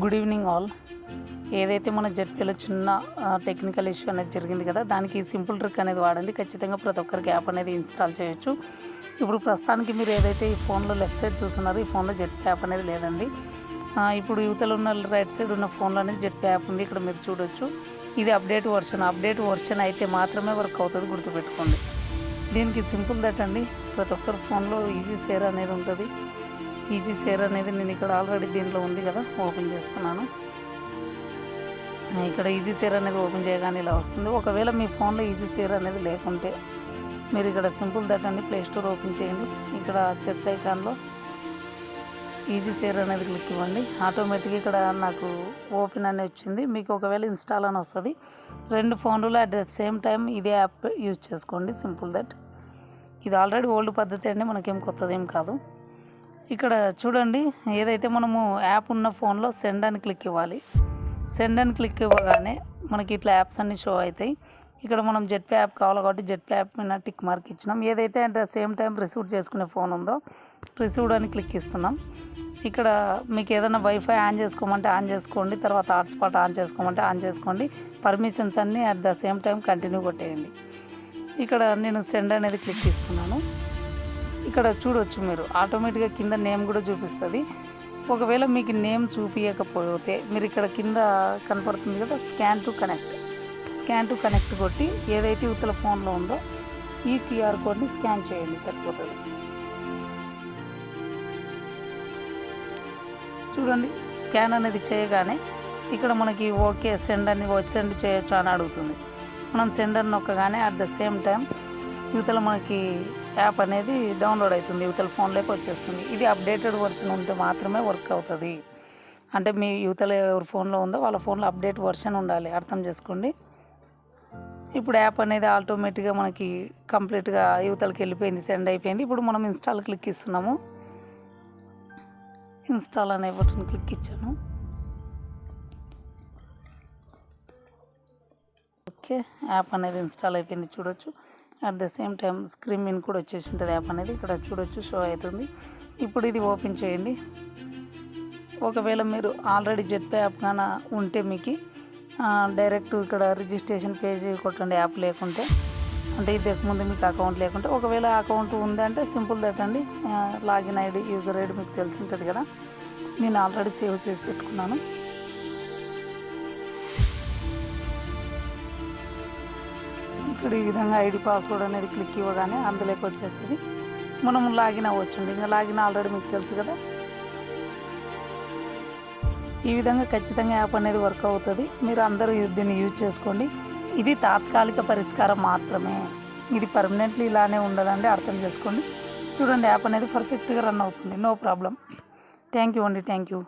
Good evening all. ఏదైతే మన జెడ్పీలో చిన్న టెక్నికల్ ఇష్యూ అనేది జరిగింది కదా దానికి సింపుల్ ట్రిక్ అనేది వాడండి. ఖచ్చితంగా ప్రతి ఒక్కరికి యాప్ అనేది ఇన్స్టాల్ చేయొచ్చు. ఇప్పుడు ప్రస్తుతానికి మీరు ఏదైతే ఈ ఫోన్లో లెఫ్ట్ సైడ్ చూస్తున్నారో ఈ ఫోన్లో జెడ్పీ యాప్ అనేది లేదండి. ఇప్పుడు యువతలో ఉన్న రైట్ సైడ్ ఉన్న ఫోన్లో అనేది జెడ్పీ యాప్ ఉంది. ఇక్కడ మీరు చూడొచ్చు. ఇది అప్డేట్ వర్షన్ అప్డేట్ వర్షన్ అయితే మాత్రమే వర్క్ అవుతుంది. గుర్తుపెట్టుకోండి. దీనికి సింపుల్ దట్ అండి. ప్రతి ఒక్కరి ఫోన్లో ఈజీ షేర్ అనేది ఉంటుంది. ఈజీ షేర్ అనేది నేను ఇక్కడ ఆల్రెడీ దీంట్లో ఉంది కదా ఓపెన్ చేస్తున్నాను. ఇక్కడ ఈజీ సేర్ అనేది ఓపెన్ చేయగానే ఇలా వస్తుంది. ఒకవేళ మీ ఫోన్లో ఈజీ షేర్ అనేది లేకుంటే మీరు ఇక్కడ సింపుల్ దట్ అండి ప్లే స్టోర్ ఓపెన్ చేయండి. ఇక్కడ చర్చ్ ఐకాన్లో ఈజీ షేర్ అనేది క్లిక్ ఇవ్వండి. ఆటోమేటిక్గా ఇక్కడ నాకు ఓపెన్ అని వచ్చింది. మీకు ఒకవేళ ఇన్స్టాల్ అని వస్తుంది. రెండు ఫోన్లలో అట్ ద సేమ్ టైం ఇదే యాప్ యూజ్ చేసుకోండి సింపుల్ దట్. ఇది ఆల్రెడీ ఓల్డ్ పద్ధతి అండి మనకేం కొత్తది ఏం కాదు. ఇక్కడ చూడండి ఏదైతే మనము యాప్ ఉన్న ఫోన్లో సెండ్ అని క్లిక్ ఇవ్వాలి. సెండ్ అని క్లిక్ ఇవ్వగానే మనకి ఇట్లా యాప్స్ అన్నీ షో అవుతాయి. ఇక్కడ మనం జెట్ యాప్ కావాలి కాబట్టి జెట్ యాప్ మీద టిక్ మార్క్ ఇచ్చినాం. ఏదైతే అంటే ద సేమ్ టైం రిసీవ్ చేసుకునే ఫోన్ ఉందో రిసీవ్డ్ అని క్లిక్ ఇస్తున్నాం. ఇక్కడ మీకు ఏదైనా వైఫై ఆన్ చేసుకోమంటే ఆన్ చేసుకోండి తర్వాత హాట్స్పాట్ ఆన్ చేసుకోమంటే ఆన్ చేసుకోండి. పర్మిషన్స్ అన్నీ at the same time continue కొట్టేయండి. ఇక్కడ నేను సెండ్ అనేది క్లిక్ ఇస్తున్నాను. ఇక్కడ చూడొచ్చు మీరు. ఆటోమేటిక్గా కింద నేమ్ కూడా చూపిస్తుంది. ఒకవేళ మీకు నేమ్ చూపించకపోతే మీరు ఇక్కడ కింద కనపడుతుంది కదా scan to connect scan to connect కొట్టి ఏదైతే ఇవతల ఫోన్లో ఉందో ఈ క్యూఆర్ కోడ్ని స్కాన్ చేయండి సరిపోతుంది. చూడండి స్కాన్ అనేది చేయగానే ఇక్కడ మనకి ఓకే సెండ్ అని సెండ్ చేయొచ్చు అని అడుగుతుంది. మనం సెండ్ అని నొక్కగానే అట్ ద సేమ్ టైం యువతల మనకి యాప్ అనేది డౌన్లోడ్ అవుతుంది యువతల ఫోన్లోకి వచ్చేస్తుంది. ఇది అప్డేటెడ్ వర్షన్ ఉంటే మాత్రమే వర్క్ అవుతుంది. అంటే మీ యువతల ఎవరి ఫోన్లో ఉందో వాళ్ళ ఫోన్లో అప్డేట్ వర్షన్ ఉండాలి అర్థం చేసుకోండి. ఇప్పుడు యాప్ అనేది ఆటోమేటిక్గా మనకి కంప్లీట్గా యువతలకి వెళ్ళిపోయింది సెండ్ అయిపోయింది. ఇప్పుడు మనం ఇన్స్టాల్ క్లిక్ ఇస్తున్నాము. ఇన్స్టాల్ అనే బటన్ క్లిక్ ఇచ్చాను. ఓకే యాప్ అనేది ఇన్స్టాల్ అయిపోయింది చూడొచ్చు. At the same time screen in కూడా వచ్చేసి ఉంటుంది యాప్ అనేది. ఇక్కడ చూడొచ్చు షో అవుతుంది. ఇప్పుడు ఇది ఓపెన్ చేయండి. ఒకవేళ మీరు ఆల్రెడీ జెట్పే యాప్ కానీ ఉంటే మీకు డైరెక్ట్ ఇక్కడ రిజిస్ట్రేషన్ పేజ్ కొట్టండి యాప్ లేకుంటే. అంటే ఇది ముందు మీకు అకౌంట్ లేకుంటే. ఒకవేళ అకౌంట్ ఉందంటే సింపుల్ దట్ అండి. లాగిన్ ఐడి యూజర్ ఐడి మీకు తెలిసి ఉంటుంది కదా. నేను ఆల్రెడీ సేవ్ చేసి పెట్టుకున్నాను. ఇక్కడ ఈ విధంగా ఐడి పాస్వర్డ్ అనేది క్లిక్ ఇవ్వగానే అందులోకి వచ్చేస్తుంది మనం లాగిన్ అవ్వచ్చండి. ఇంకా లాగిన్ ఆల్రెడీ మీకు తెలుసు కదా. ఈ విధంగా ఖచ్చితంగా యాప్ అనేది వర్క్ అవుతుంది. మీరు అందరూ దీన్ని యూజ్ చేసుకోండి. ఇది తాత్కాలిక పరిష్కారం మాత్రమే. ఇది పర్మనెంట్లీ ఇలానే ఉండదండి. అర్థం చేసుకోండి. చూడండి యాప్ అనేది పర్ఫెక్ట్గా రన్ అవుతుంది. నో ప్రాబ్లం థ్యాంక్ యూ అండి. Thank you